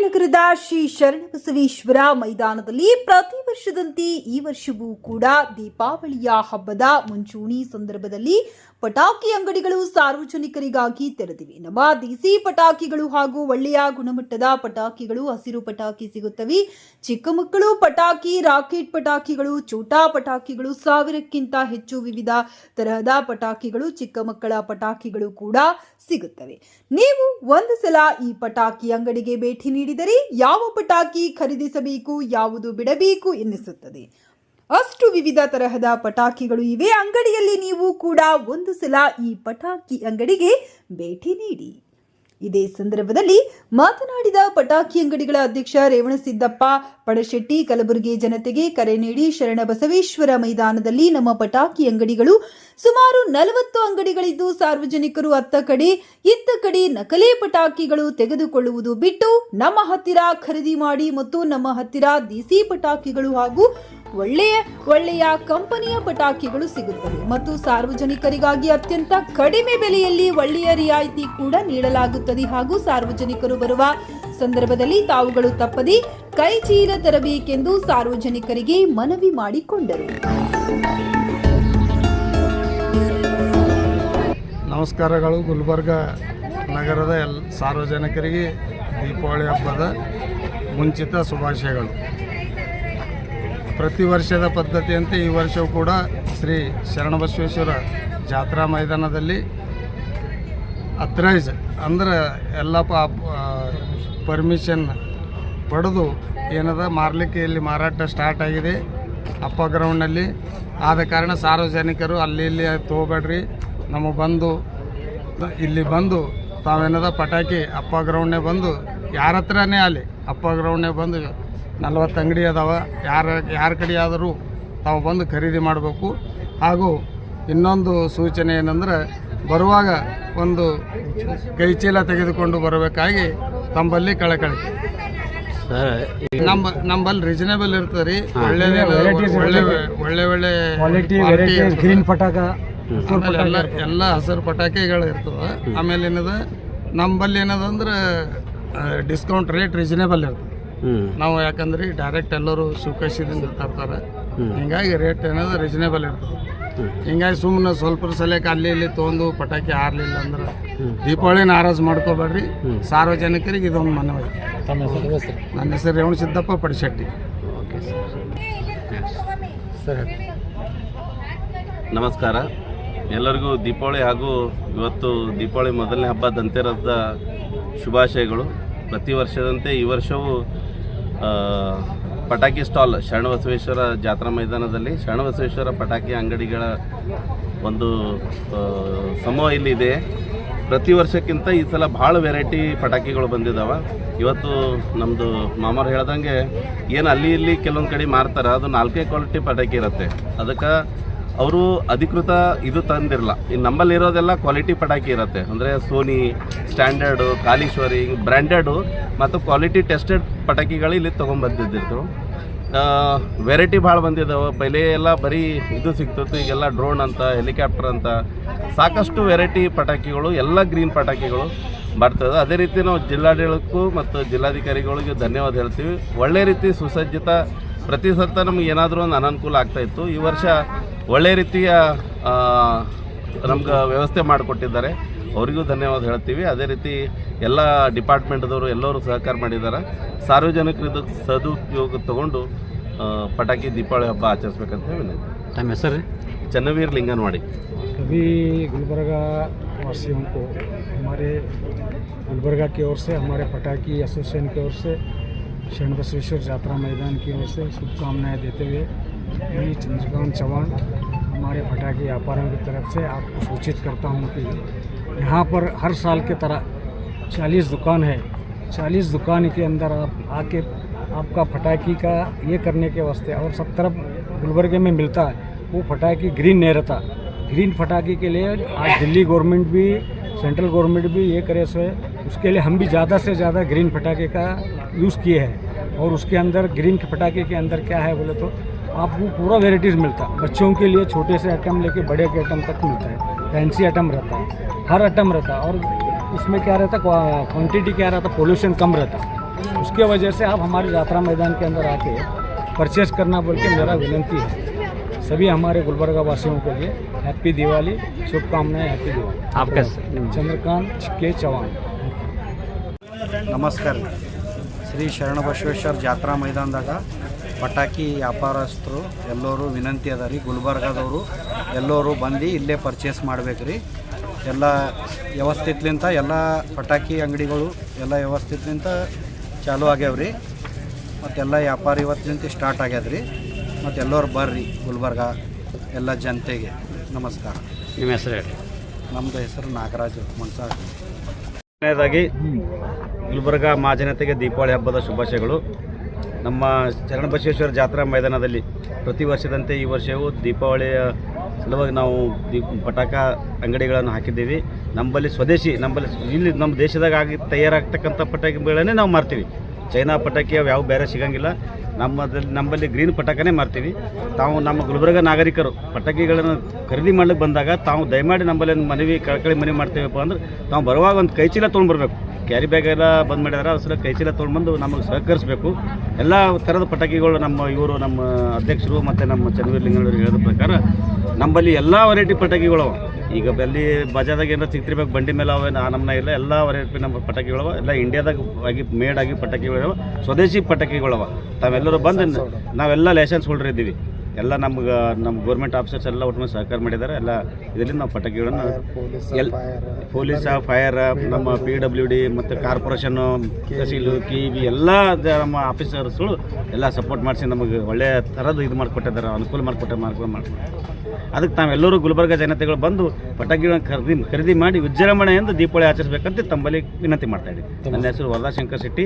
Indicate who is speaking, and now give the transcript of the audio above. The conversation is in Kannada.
Speaker 1: ನಗರದ ಶ್ರೀ ಶರಣಬಸವೇಶ್ವರ ಮೈದಾನದಲ್ಲಿ ಪ್ರತಿ ವರ್ಷದಂತೆ ಈ ವರ್ಷವೂ ಕೂಡ ದೀಪಾವಳಿಯ ಹಬ್ಬದ ಮುಂಚೂಣಿ ಸಂದರ್ಭದಲ್ಲಿ ಪಟಾಕಿ ಅಂಗಡಿಗಳು ಸಾರ್ವಜನಿಕರಿಗಾಗಿ ತೆರೆದಿವೆ. ನಮ್ಮ ದೇಸಿ ಪಟಾಕಿಗಳು ಹಾಗೂ ಒಳ್ಳೆಯ ಗುಣಮಟ್ಟದ ಪಟಾಕಿಗಳು ಹಸಿರು ಪಟಾಕಿ ಸಿಗುತ್ತವೆ. ಚಿಕ್ಕ ಮಕ್ಕಳು ಪಟಾಕಿ, ರಾಕೆಟ್ ಪಟಾಕಿಗಳು ಚೋಟಾ ಪಟಾಕಿಗಳು, ಸಾವಿರಕ್ಕಿಂತ ಹೆಚ್ಚು ವಿವಿಧ ತರಹದ ಪಟಾಕಿಗಳು, ಚಿಕ್ಕ ಮಕ್ಕಳ ಪಟಾಕಿಗಳು ಕೂಡ ಸಿಗುತ್ತವೆ. ನೀವು ಒಂದು ಸಲ ಈ ಪಟಾಕಿ ಅಂಗಡಿಗೆ ಭೇಟಿ ನೀಡಿದರೆ ಯಾವ ಪಟಾಕಿ ಖರೀದಿಸಬೇಕು, ಯಾವುದು ಬಿಡಬೇಕು ಎನ್ನಿಸುತ್ತದೆ. ಅಷ್ಟು ವಿವಿಧ ತರಹದ ಪಟಾಕಿಗಳು ಇವೆ. ಅಂಗಡಿಯಲ್ಲಿ ನೀವು ಕೂಡ ಒಂದು ಸಲ ಈ ಪಟಾಕಿ ಅಂಗಡಿಗೆ ಭೇಟಿ ನೀಡಿ. ಇದೇ ಸಂದರ್ಭದಲ್ಲಿ ಮಾತನಾಡಿದ ಪಟಾಕಿ ಅಂಗಡಿಗಳ ಅಧ್ಯಕ್ಷ ರೇವಣಸಿದ್ದಪ್ಪ ಪಡಶೆಟ್ಟಿ ಕಲಬುರಗಿ ಜನತೆಗೆ ಕರೆ ನೀಡಿ ಶರಣ ಬಸವೇಶ್ವರ ಮೈದಾನದಲ್ಲಿ ನಮ್ಮ ಪಟಾಕಿ ಅಂಗಡಿಗಳು ಸುಮಾರು ನಲವತ್ತು ಅಂಗಡಿಗಳಿದ್ದು ಸಾರ್ವಜನಿಕರು ಅತ್ತ ಕಡೆ, ಇತ್ತ ಕಡೆ ನಕಲಿ ಪಟಾಕಿಗಳು ತೆಗೆದುಕೊಳ್ಳುವುದು ಬಿಟ್ಟು ನಮ್ಮ ಹತ್ತಿರ ಖರೀದಿ ಮಾಡಿ ಮತ್ತು ನಮ್ಮ ಹತ್ತಿರ ದೇಸಿ ಪಟಾಕಿಗಳು ಹಾಗೂ ಒಳ್ಳೆಯ ಒಳ್ಳೆಯ ಕಂಪನಿಯ ಪಟಾಕಿಗಳು ಸಿಗುತ್ತವೆ ಮತ್ತು ಸಾರ್ವಜನಿಕರಿಗಾಗಿ ಅತ್ಯಂತ ಕಡಿಮೆ ಬೆಲೆಯಲ್ಲಿ ಒಳ್ಳೆಯ ರಿಯಾಯಿತಿ ಕೂಡ ನೀಡಲಾಗುತ್ತದೆ. ಹಾಗೂ ಸಾರ್ವಜನಿಕರು ಬರುವ ಸಂದರ್ಭದಲ್ಲಿ ತಾವುಗಳು ತಪ್ಪದೆ ಕೈ ಚೀಲ ತರಬೇಕೆಂದು ಸಾರ್ವಜನಿಕರಿಗೆ ಮನವಿ ಮಾಡಿಕೊಂಡರು.
Speaker 2: ನಮಸ್ಕಾರಗಳು. ಗುಲ್ಬರ್ಗ ನಗರದ ಎಲ್ ಸಾರ್ವಜನಿಕರಿಗೆ ದೀಪಾವಳಿ ಹಬ್ಬದ ಮುಂಚಿತ ಶುಭಾಶಯಗಳು. ಪ್ರತಿ ವರ್ಷದ ಪದ್ಧತಿಯಂತೆ ಈ ವರ್ಷವೂ ಕೂಡ ಶ್ರೀ ಶರಣಬಸವೇಶ್ವರ ಜಾತ್ರಾ ಮೈದಾನದಲ್ಲಿ ಅಥರೈಸ್ ಅಂದ್ರೆ ಎಲ್ಲ ಪರ್ಮಿಷನ್ ಪಡೆದು ಏನದ ಮಾರಲಿಕ್ಕೆ ಇಲ್ಲಿ ಮಾರಾಟ ಸ್ಟಾರ್ಟ್ ಆಗಿದೆ. ಅಪ್ಪ ಗ್ರೌಂಡ್ನಲ್ಲಿ ಆದ ಕಾರಣ ಸಾರ್ವಜನಿಕರು ಅಲ್ಲಿ ಇಲ್ಲಿ ತೊಗೋಬೇಡ್ರಿ. ನಮಗೆ ಬಂದು, ಇಲ್ಲಿ ಬಂದು ತಾವೇನದ, ಪಟಾಕಿ ಅಪ್ಪ ಗ್ರೌಂಡ್ನೇ ಬಂದು, ಯಾರ ಹತ್ರನೇ ಅಲ್ಲಿ ಅಪ್ಪ ಗ್ರೌಂಡ್ನೇ ಬಂದು ನಲ್ವತ್ತು ಅಂಗಡಿ ಅದಾವ. ಯಾರ ಯಾರ ಕಡೆ ಆದರೂ ತಾವು ಬಂದು ಖರೀದಿ ಮಾಡಬೇಕು. ಹಾಗೂ ಇನ್ನೊಂದು ಸೂಚನೆ ಏನಂದ್ರೆ ಬರುವಾಗ ಒಂದು ಕೈ ಚೀಲ ತೆಗೆದುಕೊಂಡು ಬರಬೇಕಾಗಿ ತಮ್ಮಲ್ಲಿ ಕಳಕಳಿ ನಮ್ಮ ನಮ್ಮಲ್ಲಿ ರೀಸನೇಬಲ್ ಇರ್ತದೆ ರೀ. ಒಳ್ಳೆ ಒಳ್ಳೆ ಒಳ್ಳೆ ಒಳ್ಳೆ.
Speaker 3: ಗ್ರೀನ್ ಪಟಾಕ
Speaker 2: ಎಲ್ಲ ಎಲ್ಲ ಹಸಿರು ಪಟಾಕಿಗಳು ಇರ್ತದೆ ಆಮೇಲೆ ಏನದ? ನಂಬಲ್ಲಿ ಏನದ ಅಂದ್ರೆ ಡಿಸ್ಕೌಂಟ್ ರೇಟ್ ರೀಸನೇಬಲ್ ಇರ್ತದೆ. ನಾವು ಯಾಕಂದ್ರೆ ಡೈರೆಕ್ಟ್ ಎಲ್ಲರೂ ಸುಖಸಿದಿಂದ ತರ್ತಾರೆ. ಹಿಂಗಾಗಿ ರೇಟ್ ಏನದ ರೀಸನೇಬಲ್ ಇರ್ತದೆ. ಹಿಂಗಾಗಿ ಸುಮ್ಮನೆ ಸ್ವಲ್ಪ ಸಲಕ್ಕೆ ಅಲ್ಲಿ ಇಲ್ಲಿ ತೊಗೊಂಡು ಪಟಾಕಿ ಆರ್ಲಿಲ್ಲ ಅಂದ್ರೆ ದೀಪಾವಳಿ ನಾರಾಜ್ ಮಾಡ್ಕೋಬೇಡ್ರಿ. ಸಾರ್ವಜನಿಕರಿಗೆ ಇದೊಂದು ಮನವಿ. ನನ್ನ ಹೆಸರು ರೇವಣ ಸಿದ್ದಪ್ಪ ಪಡಿಶೆಟ್ಟಿ.
Speaker 3: ಸರ್.
Speaker 4: ನಮಸ್ಕಾರ. ಎಲ್ಲರಿಗೂ ದೀಪಾವಳಿ ಹಾಗೂ ಇವತ್ತು ದೀಪಾವಳಿ ಮೊದಲನೇ ಹಬ್ಬ ದಂತೆರಸ್ದ ಶುಭಾಶಯಗಳು. ಪ್ರತಿ ವರ್ಷದಂತೆ ಈ ವರ್ಷವೂ ಆ, ಪಟಾಕಿ ಸ್ಟಾಲ್ ಶರಣಬಸವೇಶ್ವರ ಜಾತ್ರಾ ಮೈದಾನದಲ್ಲಿ ಶರಣಬಸವೇಶ್ವರ ಪಟಾಕಿ ಅಂಗಡಿಗಳ ಒಂದು ಸಮೂಹ ಇಲ್ಲಿದೆ. ಪ್ರತಿ ವರ್ಷಕ್ಕಿಂತ ಈ ಸಲ ಭಾಳ ವೆರೈಟಿ ಪಟಾಕಿಗಳು ಬಂದಿದ್ದಾವೆ ಇವತ್ತು ನಮ್ಮದು ಮಾಮರು ಹೇಳ್ದಂಗೆ, ಏನು ಅಲ್ಲಿ ಇಲ್ಲಿ ಕೆಲವೊಂದು ಕಡೆ ಮಾರ್ತಾರೆ, ಅದು ನಾಲ್ಕೇ ಕ್ವಾಲಿಟಿ ಪಟಾಕಿ ಇರುತ್ತೆ. ಅದಕ್ಕೆ ಅವರು ಅಧಿಕೃತ ಇದು ತಂದಿರಲ್ಲ. ಇನ್ನು ನಮ್ಮಲ್ಲಿ ಇರೋದೆಲ್ಲ ಕ್ವಾಲಿಟಿ ಪಟಾಕಿ ಇರುತ್ತೆ. ಅಂದರೆ ಸೋನಿ ಸ್ಟ್ಯಾಂಡರ್ಡು ಕಾಲೀಶ್ವರಿ ಬ್ರ್ಯಾಂಡೆಡು ಮತ್ತು ಕ್ವಾಲಿಟಿ ಟೆಸ್ಟೆಡ್ ಪಟಾಕಿಗಳು ಇಲ್ಲಿ ತೊಗೊಂಬಂದಿದ್ದಿರ್ತವೆ ವೆರೈಟಿ ಭಾಳ ಬಂದಿದ್ದಾವೆ ಪೈಲೆ ಎಲ್ಲ ಬರೀ ಇದು ಸಿಗ್ತಿತ್ತು. ಈಗೆಲ್ಲ ಡ್ರೋನ್ ಅಂತ ಹೆಲಿಕಾಪ್ಟರ್ ಅಂತ ಸಾಕಷ್ಟು ವೆರೈಟಿ ಪಟಾಕಿಗಳು, ಎಲ್ಲ ಗ್ರೀನ್ ಪಟಾಕಿಗಳು ಬರ್ತದೆ. ಅದೇ ರೀತಿ ನಾವು ಜಿಲ್ಲಾಡಳಿತಕ್ಕೂ ಮತ್ತು ಜಿಲ್ಲಾಧಿಕಾರಿಗಳಿಗೆ ಧನ್ಯವಾದ ಹೇಳ್ತೀವಿ. ಒಳ್ಳೆ ರೀತಿ ಸುಸಜ್ಜಿತ ಪ್ರತಿ ಸತ್ತ ನಮ್ಗೆ ಏನಾದರೂ ಒಂದು ಅನನುಕೂಲ ಆಗ್ತಾ ಇತ್ತು ಈ ವರ್ಷ ಒಳ್ಳೆ ರೀತಿಯ ನಮ್ಗೆ ವ್ಯವಸ್ಥೆ ಮಾಡಿಕೊಟ್ಟಿದ್ದಾರೆ ಅವರಿಗೂ ಧನ್ಯವಾದ ಹೇಳ್ತೀವಿ ಅದೇ ರೀತಿ ಎಲ್ಲ ಡಿಪಾರ್ಟ್ಮೆಂಟ್ದವರು ಎಲ್ಲರೂ ಸಹಕಾರ ಮಾಡಿದ್ದಾರೆ ಸಾರ್ವಜನಿಕರು ಇದಕ್ಕೆ ಸದುಪಯೋಗ ತಗೊಂಡು ಆ, ಪಟಾಕಿ ದೀಪಾವಳಿ ಹಬ್ಬ ಆಚರಿಸ್ಬೇಕಂತ ವಿನಂತಿ
Speaker 3: ತಮ್ಮ ಹೆಸರು ರೀ
Speaker 4: ಚನ್ನವೀರ್ ಲಿಂಗನವಾಡಿ
Speaker 3: कभी गुलबर्गा वासियों को हमारे गुलबर्गा की ओर से हमारे पटाकी एसोसिएशन की ओर से शरण बसवेश्वर यात्रा मैदान की ओर से शुभकामनाएँ देते हुए मैं चंद्रकांत चौहान हमारे पटाखे व्यापारियों की तरफ़ से आपको सूचित करता हूँ कि यहाँ पर हर साल की तरह 40 दुकान है। 40 दुकान के अंदर आप आके आपका पटाखी का ये करने के वास्ते और सब तरफ़ गुलबर्गे में मिलता है, वो पटाखी ग्रीन नहीं रहता। ग्रीन पटाखे के लिए आज दिल्ली गवर्नमेंट भी, सेंट्रल गवर्नमेंट भी ये करे सो, उसके लिए हम भी ज़्यादा से ज़्यादा ग्रीन पटाखे का यूज़ किए हैं और उसके अंदर ग्रीन के पटाखे के अंदर क्या है बोले तो आपको पूरा वेराइटीज़ मिलता है। बच्चों के लिए छोटे से आइटम लेके बड़े के आइटम तक मिलता है। फैंसी आइटम रहता है। हर आइटम रहता है। और उसमें क्या रहता क्वांटिटी क्या रहता पोल्यूशन कम रहता उसके वजह से आप हमारे यात्रा मैदान के अंदर आके परचेस करना बोल के मेरा विनंती है। सभी हमारे गुलबर्गा वासियों के लिए हैप्पी दिवाली शुभकामनाएँ हैप्पी दिवाली।
Speaker 5: आपका
Speaker 3: चंद्रकांत के चौहान।
Speaker 6: नमस्कार। ಶ್ರೀ ಶರಣಬಸವೇಶ್ವರ ಜಾತ್ರಾ ಮೈದಾನದಾಗ ಪಟಾಕಿ ವ್ಯಾಪಾರಸ್ಥರು ಎಲ್ಲರೂ ವಿನಂತಿ ಅದ ರೀ. ಗುಲ್ಬರ್ಗಾದವರು ಎಲ್ಲರೂ ಬಂದು ಇಲ್ಲೇ ಪರ್ಚೇಸ್ ಮಾಡಬೇಕು ರೀ ಎಲ್ಲ ವ್ಯವಸ್ಥಿತ್ಲಿಂತ ಎಲ್ಲ ಪಟಾಕಿ ಅಂಗಡಿಗಳು ಎಲ್ಲ ವ್ಯವಸ್ಥಿತ್ಲಿಂತ ಚಾಲು ಆಗ್ಯಾವ ರೀ ಮತ್ತೆಲ್ಲ ವ್ಯಾಪಾರ ಇವತ್ತಿನಿಂದ ಸ್ಟಾರ್ಟ್ ಆಗ್ಯದ ರೀ ಮತ್ತು ಎಲ್ಲರೂ ಬರ್ರಿ ಗುಲ್ಬರ್ಗ ಎಲ್ಲ ಜನತೆಗೆ. ನಮಸ್ಕಾರ.
Speaker 5: ನಿಮ್ಮ ಹೆಸರು ಹೇಳಿ
Speaker 6: ನಮ್ಮದು ಹೆಸರು ನಾಗರಾಜ್ ಮನ್ಸಾಗಿ
Speaker 5: ಗುಲ್ಬರ್ಗ ಮಹಾಜನತೆಗೆ ದೀಪಾವಳಿ ಹಬ್ಬದ ಶುಭಾಶಯಗಳು. ನಮ್ಮ ಶರಣಬಸವೇಶ್ವರ ಜಾತ್ರಾ ಮೈದಾನದಲ್ಲಿ ಪ್ರತಿ ವರ್ಷದಂತೆ ಈ ವರ್ಷವೂ ದೀಪಾವಳಿಯ ಸಲುವಾಗಿ ನಾವು ದೀಪ, ಪಟಾಕ ಅಂಗಡಿಗಳನ್ನು ಹಾಕಿದ್ದೀವಿ. ನಮ್ಮಲ್ಲಿ ಸ್ವದೇಶಿ ನಮ್ಮಲ್ಲಿ ಇಲ್ಲಿ ನಮ್ಮ ದೇಶದಾಗ ಆಗಿ ತಯಾರಾಗ್ತಕ್ಕಂಥ ಪಟಾಕಿಗಳನ್ನೇ ನಾವು ಮಾರ್ತೀವಿ. ಚೈನಾ ಪಟಾಕಿ ಅವು ಯಾವ ಬೇರೆ ಸಿಗಂಗಿಲ್ಲ. ನಮ್ಮದಲ್ಲಿ ನಮ್ಮಲ್ಲಿ ಗ್ರೀನ್ ಪಟಾಕನೇ ಮಾರ್ತೀವಿ. ತಾವು ನಮ್ಮ ಗುಲ್ಬರ್ಗ ನಾಗರಿಕರು ಪಟಾಕಿಗಳನ್ನು ಖರೀದಿ ಮಾಡ್ಲಿಕ್ಕೆ ಬಂದಾಗ ತಾವು ದಯಮಾಡಿ ನಮ್ಮಲ್ಲಿ ಮನವಿ, ಕಳಕಳಿ ಮನವಿ ಮಾಡ್ತೀವಪ್ಪ ಅಂದ್ರೆ ತಾವು ಬರುವಾಗ ಒಂದು ಕೈಚೀಲ ತೊಗೊಂಡ್ಬರ್ಬೇಕು. ಕ್ಯಾರಿ ಬ್ಯಾಗ್ ಎಲ್ಲ ಬಂದ್ ಮಾಡಿದಾರೆ, ಅದ್ರ ಕೈಚೀಲ ತೊಗೊಂಡ್ಬಂದು ನಮಗೆ ಸಹಕರಿಸಬೇಕು. ಎಲ್ಲ ಥರದ ಪಟಾಕಿಗಳು ನಮ್ಮ ಇವರು, ನಮ್ಮ ಅಧ್ಯಕ್ಷರು ಮತ್ತು ನಮ್ಮ ಚನ್ನವೀರ್ ಲಿಂಗನವ್ರಿಗೆ ಹೇಳಿದ ಪ್ರಕಾರ, ನಮ್ಮಲ್ಲಿ ಎಲ್ಲ ವೆರೈಟಿ ಪಟಾಕಿಗಳು ಈಗ ಅಲ್ಲಿ ಬಜಾರ್ದಾಗ ಏನಾರು ಸಿಗ್ತಿರ್ಬೇಕು ಬಂಡಿ ಮೇಲೆ ಅವೇನು ಆ ನಮ್ಮನ್ನ ಇಲ್ಲ, ಎಲ್ಲ ವೆರೈಟಿ ನಮ್ಮ ಪಟಾಕಿಗಳವ ಎಲ್ಲ ಇಂಡಿಯಾದಾಗ ಆಗಿ ಮೇಡ್ ಆಗಿ ಪಟಾಕಿಗಳವ ಸ್ವದೇಶಿ ಪಟಾಕಿಗಳವ ತಾವೆಲ್ಲರೂ ಬಂದು, ನಾವೆಲ್ಲ ಲೈಸೆನ್ಸ್ ಹೋಲ್ಡರ್ ಇದ್ದೀವಿ. ಎಲ್ಲ ನಮ್ಗೆ ನಮ್ಮ ಗೌರ್ಮೆಂಟ್ ಆಫೀಸರ್ಸ್ ಎಲ್ಲ ಒಟ್ಟು ಸಹಕಾರ ಮಾಡಿದ್ದಾರೆ ಎಲ್ಲ ಇದರಲ್ಲಿ ನಾವು ಪಟಾಕಿಗಳನ್ನು ಎಲ್ ಪೊಲೀಸ ಫೈರ್ ನಮ್ಮ ಪಿ ಡಬ್ಲ್ಯೂ ಡಿ ಮತ್ತು ಕಾರ್ಪೊರೇಷನ್ನು ತಹಸೀಲು ಕೆ ಬಿ ಎಲ್ಲ ನಮ್ಮ ಆಫೀಸರ್ಸ್ಗಳು ಎಲ್ಲ ಸಪೋರ್ಟ್ ಮಾಡಿಸಿ ನಮಗೆ ಒಳ್ಳೆಯ ಥರದ್ದು ಇದು ಮಾಡಿಕೊಟ್ಟಿದ್ದಾರೆ ಅನುಕೂಲ ಮಾಡಿಕೊಟ್ಟ ಮಾಡ್ಕೊಂಡು ಮಾಡಿ ಅದಕ್ಕೆ ತಾವೆಲ್ಲರೂ ಗುಲ್ಬರ್ಗ ಜನತೆಗಳು ಬಂದು ಪಟಾಕಿಗಳನ್ನು ಖರೀದಿ ಖರೀದಿ ಮಾಡಿ ವಿಜೃಂಭಣೆಯಿಂದ ದೀಪಾವಳಿ ಆಚರಿಸಬೇಕಂತ ತಮ್ಮಲ್ಲಿ ವಿನಂತಿ ಮಾಡ್ತಾ ಇದ್ದೀವಿ. ನನ್ನ ಹೆಸರು ವರದಾಶಂಕರ್ ಶೆಟ್ಟಿ.